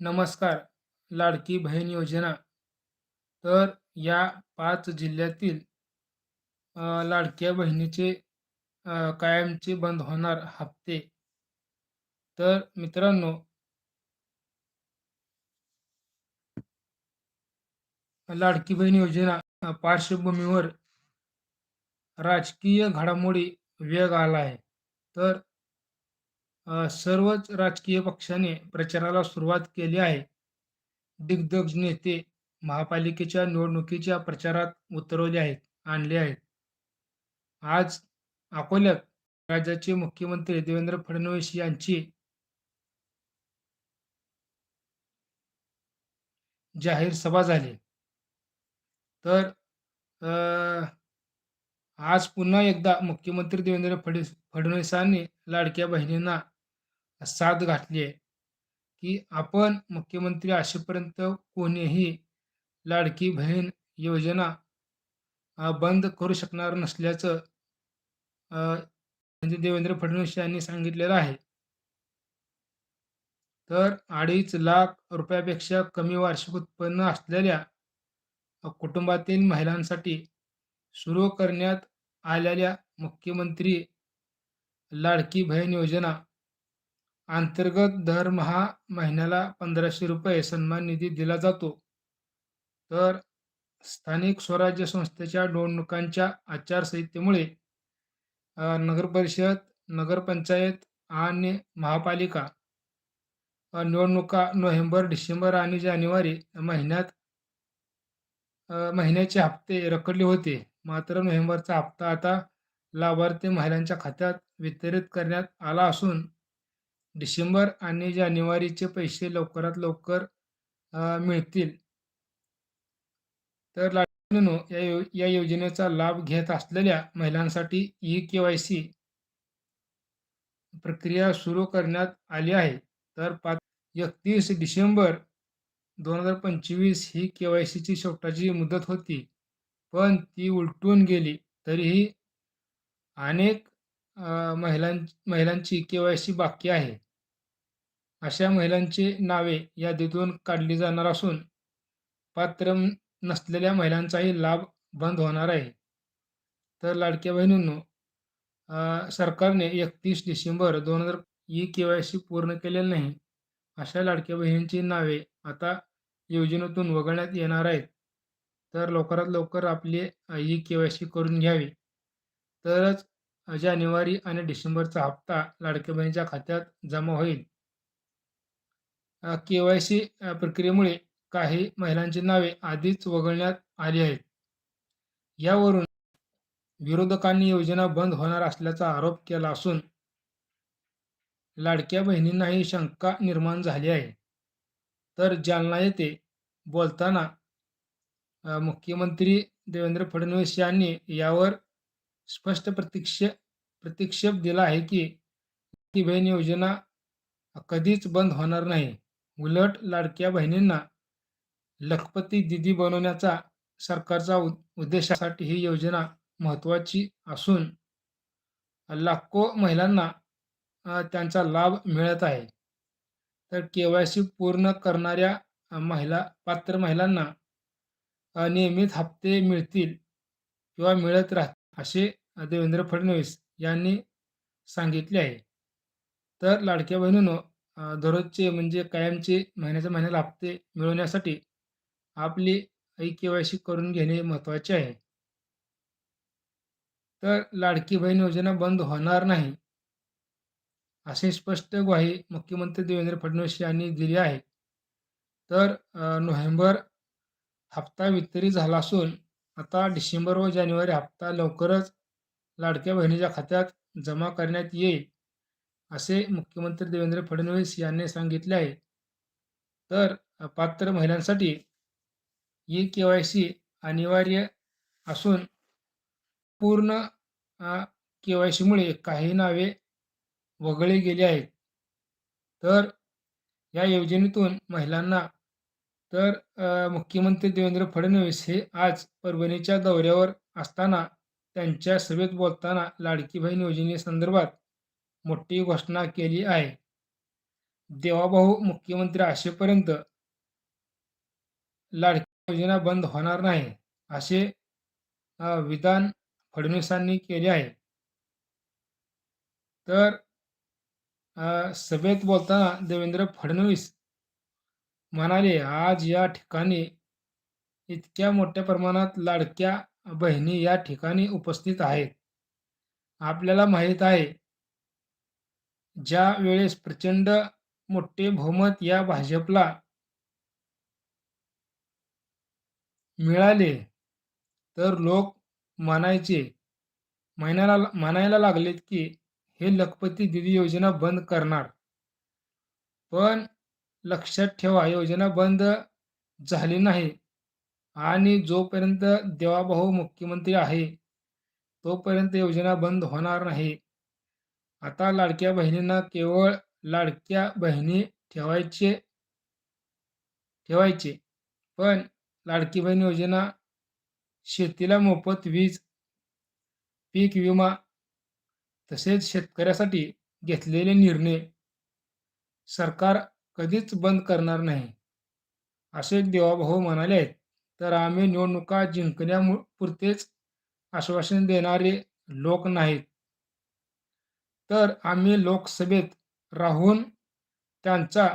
नमस्कार लाडकी बहीण योजना. तर या पाच जिल्ह्यातील लाडक्या बहिणीचे कायमचे बंद होणार हप्ते. तर मित्रांनो लाडकी बहीण योजना पार्श्वभूमीवर राजकीय घडामोडी वेग आला आहे. तर सर्वच राजकीय पक्षाने प्रचाराला सुरुवात केली आहे. दिग्गज नेते महापालिकेच्या निवडणुकीच्या प्रचारात उतरवले आहेत आणले आहेत. आज अकोल्यात राज्याचे मुख्यमंत्री देवेंद्र फडणवीस यांची जाहीर सभा झाली. तर अ, आज पुन्हा एकदा मुख्यमंत्री देवेंद्र फडणवीसांनी लाडक्या बहिणींना साथ घातली आहे. की आपण मुख्यमंत्री असेपर्यंत कोणीही लाडकी बहीण योजना बंद करू शकणार नसल्याचं म्हणजे देवेंद्र फडणवीस यांनी सांगितलेलं आहे. तर अडीच लाख रुपयापेक्षा कमी वार्षिक उत्पन्न असलेल्या कुटुंबातील महिलांसाठी सुरू करण्यात आलेल्या मुख्यमंत्री लाडकी बहीण योजना अंतर्गत दरमहा महिन्याला पंधराशे रुपये सन्मान निधी दिला जातो. तर स्थानिक स्वराज्य संस्थेच्या निवडणुकांच्या आचारसंहितेमुळे नगरपरिषद नगरपंचायत आणि महापालिका निवडणुका नोव्हेंबर डिसेंबर आणि जानेवारी महिन्यात महिन्याचे हप्ते रखडले होते. मात्र नोव्हेंबरचा हप्ता आता लाभार्थी महिलांच्या खात्यात वितरित करण्यात आला असून डिसेंबर आणि जानेवारीचे पैसे लवकरात लवकर मिळतील. तर लाडकीनो या यो या योजनेचा लाभ घेत असलेल्या महिलांसाठी ई के वाय सी प्रक्रिया सुरू करण्यात आली आहे. तर पाच एकतीस डिसेंबर दोन हजार पंचवीस ही के वाय सीची शेवटाची मुदत होती. पण ती उलटून गेली. तरीही अनेक महिलां महिलांची के वाय सी बाकी आहे. अशा महिलांची नावे यादीतून काढली जाणार असून पात्र नसलेल्या महिलांचाही लाभ बंद होणार आहे. तर लाडक्या बहिणींनो सरकारने एकतीस डिसेंबर दोन हजार ई के वाय सी पूर्ण केलेलं नाही. अशा लाडक्या बहिणींची नावे आता योजनेतून वगळण्यात येणार आहेत. तर लवकरात लवकर आपली ई के वाय सी करून घ्यावी. तरच जानेवारी आणि डिसेंबरचा हप्ता लाडक्या बहिणीच्या खात्यात जमा होईल. के वाय सी प्रक्रियेमुळे काही महिलांची नावे आधीच वगळण्यात आली आहेत. यावरून विरोधकांनी योजना बंद होणार असल्याचा आरोप केला असून लाडक्या बहिणींनाही शंका निर्माण झाली आहे. तर जालना येथे बोलताना मुख्यमंत्री देवेंद्र फडणवीस यांनी यावर स्पष्ट प्रतीक्ष प्रतिक्षेप दिला आहे की लाडकी बहीण योजना कधीच बंद होणार नाही. उलट लाडक्या बहिणींना लखपती दिदी बनवण्याचा सरकारचा उद्देशासाठी ही योजना महत्त्वाची असून लाखो महिलांना त्यांचा लाभ मिळत आहे. तर के वाय सी पूर्ण करणाऱ्या महिला पात्र महिलांना नियमित हप्ते मिळतील किंवा मिळत राहतील असे देवेंद्र फडणवीस यांनी सांगितले आहे. तर लाडक्या बहिणीनो अ, दररोजचे म्हणजे कायमचे महिन्याच्या महिन्याला हप्ते मिळवण्यासाठी आपली ई के वाय सी करून घेणे महत्त्वाचे आहे. तर लाडकी बहीण योजना बंद होणार नाही अशी स्पष्ट ग्वाही मुख्यमंत्री देवेंद्र फडणवीस यांनी दिली आहे. तर अ, नोव्हेंबर हप्ता वितरित झाला असून आता डिसेंबर व जानेवारी हप्ता लवकरच लाडक्या बहिणीच्या खात्यात जमा करण्यात येईल. असे मुख्यमंत्री देवेंद्र फडणवीस यांनी सांगितले आहे. तर पात्र महिलांसाठी ई के वाय सी अनिवार्य असून पूर्ण के वाय सीमुळे काही नावे वगळली गेली आहेत. तर या योजनेतून महिलांना तर मुख्यमंत्री देवेंद्र फडणवीस हे आज परभणीच्या दौऱ्यावर असताना त्यांच्या सभेत बोलताना लाडकी बहीण योजनेसंदर्भात मोठी घोषणा केली आहे. देवाभाऊ मुख्यमंत्री असेपर्यंत लाडकी योजना बंद होणार नाही असे विधान फडणवीसांनी केले आहे. तर सभेत बोलताना देवेंद्र फडणवीस म्हणाले आज या ठिकाणी इतक्या मोठ्या प्रमाणात लाडक्या बहिणी या ठिकाणी उपस्थित आहेत. आपल्याला माहीत आहे ज्या वेळेस प्रचंड मोठे बहुमत या भाजपला मिळाले तर लोक मानायचे म्हणायला म्हणायला लागलेत की हे लखपती दिदी योजना बंद करणार. पण लक्षात ठेवा योजना बंद झाली नाही आणि जोपर्यंत देवाभाऊ मुख्यमंत्री आहे तोपर्यंत योजना बंद होणार नाही. आता लाडक्या बहिणींना केवळ लाडक्या बहिणी ठेवायचे ठेवायचे. पण लाडकी बहीण योजना शेतीला मोफत वीज पीक विमा तसेच शेतकऱ्यासाठी घेतलेले निर्णय सरकार कधीच बंद करणार नाही. असे देवाभाऊ म्हणाले आहेत तर आम्ही निवडणुका जिंकण्यापुरतेच आश्वासन देणारे लोक नाहीत. तर आम्ही लोकसभेत राहून त्यांचा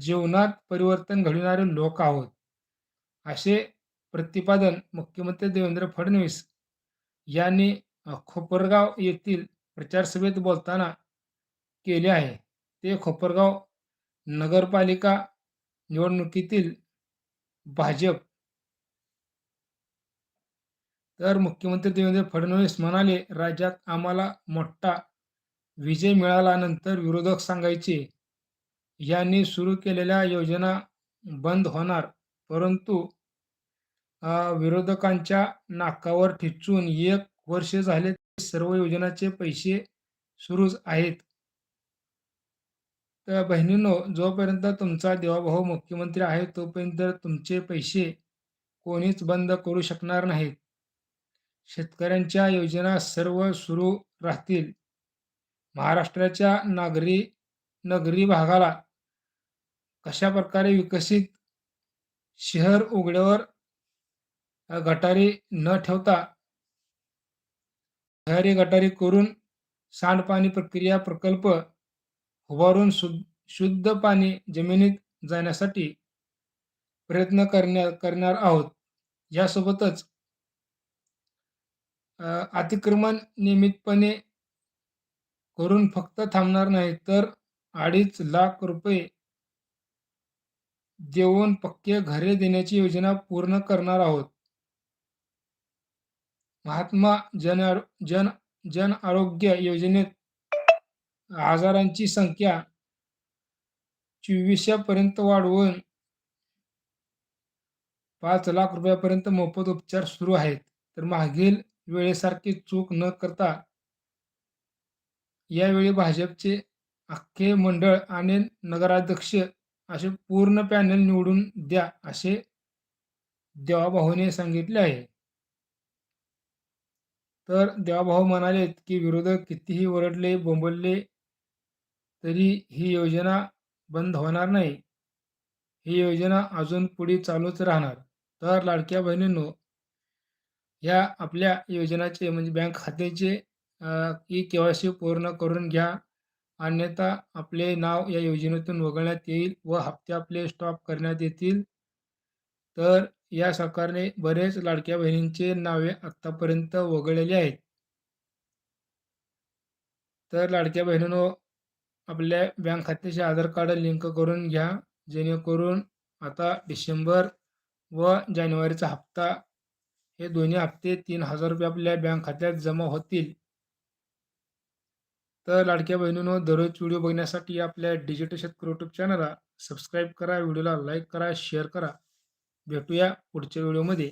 जीवनात परिवर्तन घडविणारे लोक आहोत. असे प्रतिपादन मुख्यमंत्री देवेंद्र फडणवीस यांनी खोपरगाव येथील प्रचारसभेत बोलताना केले आहे. ते खोपरगाव नगरपालिका निवडणुकीतील भाजप. तर मुख्यमंत्री देवेंद्र फडणवीस म्हणाले राज्यात आम्हाला मोठा विजय मिळाल्यानंतर विरोधक सांगायचे यांनी सुरू केलेल्या योजना बंद होणार परंतु विरोधकांच्या नाकावर ठिचून एक वर्ष झाले सर्व योजनाचे पैसे सुरूच आहेत. तर बहिणींनो जोपर्यंत तुमचा देवाभाऊ मुख्यमंत्री आहे तोपर्यंत तुमचे पैसे कोणीच बंद करू शकणार नाहीत. शेतकऱ्यांच्या योजना सर्व सुरू राहतील. महाराष्ट्राच्या नागरी नगरी भागाला कशा प्रकारे विकसित शहर उघड्यावर गटारी न ठेवता शहरी गटारी करून सांडपाणी प्रक्रिया प्रकल्प उभारून शुद्ध शुद्ध पाणी जमिनीत जाण्यासाठी प्रयत्न करण्या करणार आहोत. यासोबतच अतिक्रमण नियमितपणे करून फक्त थांबणार नाही तर अडीच लाख रुपये देऊन पक्के घरे देण्याची योजना पूर्ण करणार आहोत. महात्मा जन जन जन आरोग्य योजनेत आजारांची संख्या चोवीसशेपर्यंत वाढवून पाच लाख रुपयापर्यंत मोफत उपचार सुरू आहेत. तर मागील वेळेसारखी चूक न करता यावेळी भाजपचे अख्खे मंडळ आणि नगराध्यक्ष असे पूर्ण पॅनल निवडून द्या असे देवाभाऊने सांगितले आहे. तर देवाभाऊ म्हणालेत की विरोधक कितीही ओरडले बोंबलले तरी ही योजना बंद होणार नाही. ही योजना अजून पुढे चालूच राहणार. तर लाडक्या बहिणींनो या आपल्या योजनाचे म्हणजे बँक खात्याचे के वाय सी पूर्ण करून घ्या. अन्यथा आपले नाव या योजनेतून वगळण्यात येईल व हप्ते आपले स्टॉप करण्यात येतील. तर या सरकारने बरेच लाडक्या बहिणींचे नावे आत्तापर्यंत वगळलेली आहेत. तर लाडक्या बहिणींनो आपल्या बँक खात्याचे आधार कार्ड लिंक करून घ्या. जेणेकरून आता डिसेंबर व जानेवारीचा हप्ता हे दोन्ही हप्ते तीन हजार रुपये आपल्या बँक खात्यात जमा होतील. तर लाडक्या बहिणींनो दररोज व्हिडिओ बघण्यासाठी आपल्या डिजिटल शेतकरी युट्यूब चॅनलला सबस्क्राईब करा व्हिडिओला लाईक करा शेअर करा. भेटूया पुढच्या व्हिडिओमध्ये.